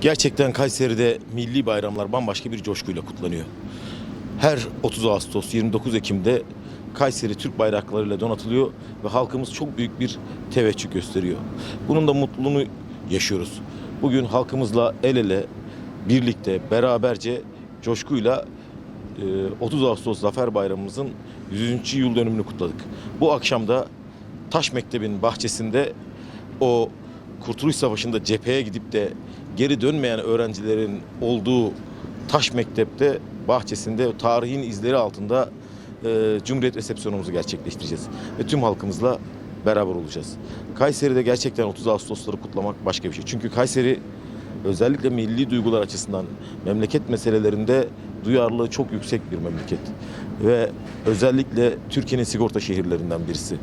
Gerçekten Kayseri'de milli bayramlar bambaşka bir coşkuyla kutlanıyor. Her 30 Ağustos 29 Ekim'de Kayseri Türk bayraklarıyla donatılıyor ve halkımız çok büyük bir teveccüh gösteriyor. Bunun da mutluluğunu yaşıyoruz. Bugün halkımızla el ele, birlikte, beraberce, coşkuyla e, 30 Ağustos Zafer Bayramımızın 100. yıl dönümünü kutladık. Bu akşam da Taş Mektebi'nin bahçesinde o Kurtuluş Savaşı'nda cepheye gidip de geri dönmeyen öğrencilerin olduğu Taş Mektep'te bahçesinde tarihin izleri altında e, Cumhuriyet resepsiyonumuzu gerçekleştireceğiz. Ve tüm halkımızla beraber olacağız. Kayseri'de gerçekten 30 Ağustos'ları kutlamak başka bir şey. Çünkü Kayseri özellikle milli duygular açısından memleket meselelerinde duyarlılığı çok yüksek bir memleket. Ve özellikle Türkiye'nin sigorta şehirlerinden birisi.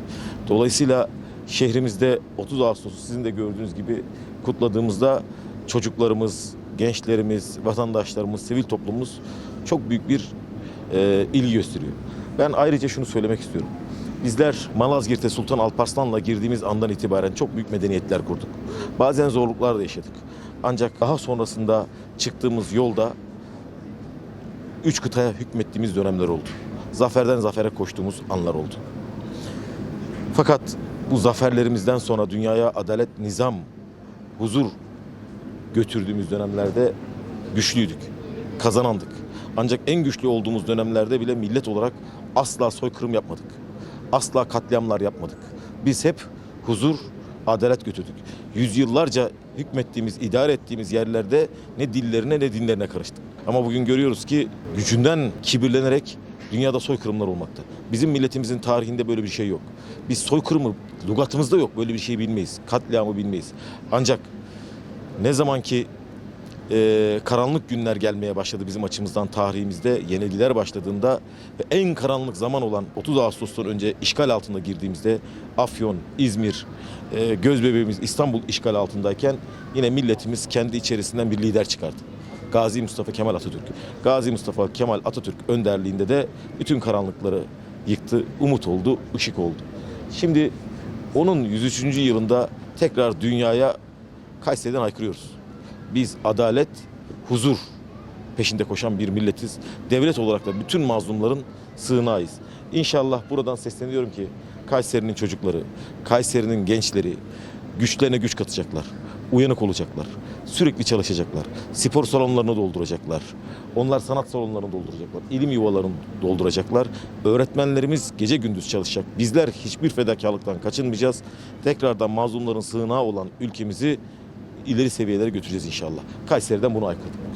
Dolayısıyla şehrimizde 30 Ağustos'u sizin de gördüğünüz gibi kutladığımızda çocuklarımız, gençlerimiz, vatandaşlarımız, sivil toplumumuz çok büyük bir e, ilgi gösteriyor. Ben ayrıca şunu söylemek istiyorum. Bizler Malazgirt'e Sultan Alparslan'la girdiğimiz andan itibaren çok büyük medeniyetler kurduk. Bazen zorluklar da yaşadık. Ancak daha sonrasında çıktığımız yolda üç kıtaya hükmettiğimiz dönemler oldu. Zaferden zafere koştuğumuz anlar oldu. Fakat bu zaferlerimizden sonra dünyaya adalet, nizam, huzur götürdüğümüz dönemlerde güçlüydük, kazanandık. Ancak en güçlü olduğumuz dönemlerde bile millet olarak asla soykırım yapmadık. Asla katliamlar yapmadık. Biz hep huzur, adalet götürdük. Yüzyıllarca hükmettiğimiz, idare ettiğimiz yerlerde ne dillerine ne dinlerine karıştık. Ama bugün görüyoruz ki gücünden kibirlenerek dünyada soykırımlar olmakta. Bizim milletimizin tarihinde böyle bir şey yok. Biz soykırımı lügatımızda yok. Böyle bir şey bilmeyiz. Katliamı bilmeyiz. Ancak ne zaman ki e, karanlık günler gelmeye başladı bizim açımızdan tarihimizde yenilgiler başladığında ve en karanlık zaman olan 30 Ağustos'tan önce işgal altında girdiğimizde Afyon, İzmir, e, gözbebeğimiz İstanbul işgal altındayken yine milletimiz kendi içerisinden bir lider çıkardı. Gazi Mustafa Kemal Atatürk. Gazi Mustafa Kemal Atatürk önderliğinde de bütün karanlıkları yıktı, umut oldu, ışık oldu. Şimdi onun 103. yılında tekrar dünyaya Kayseri'den haykırıyoruz. Biz adalet, huzur peşinde koşan bir milletiz. Devlet olarak da bütün mazlumların sığınağıyız. İnşallah buradan sesleniyorum ki Kayseri'nin çocukları, Kayseri'nin gençleri güçlerine güç katacaklar. Uyanık olacaklar. Sürekli çalışacaklar. Spor salonlarını dolduracaklar. Onlar sanat salonlarını dolduracaklar. İlim yuvalarını dolduracaklar. Öğretmenlerimiz gece gündüz çalışacak. Bizler hiçbir fedakarlıktan kaçınmayacağız. Tekrardan mazlumların sığınağı olan ülkemizi ileri seviyelere götüreceğiz inşallah. Kayseri'den bunu aykırdık.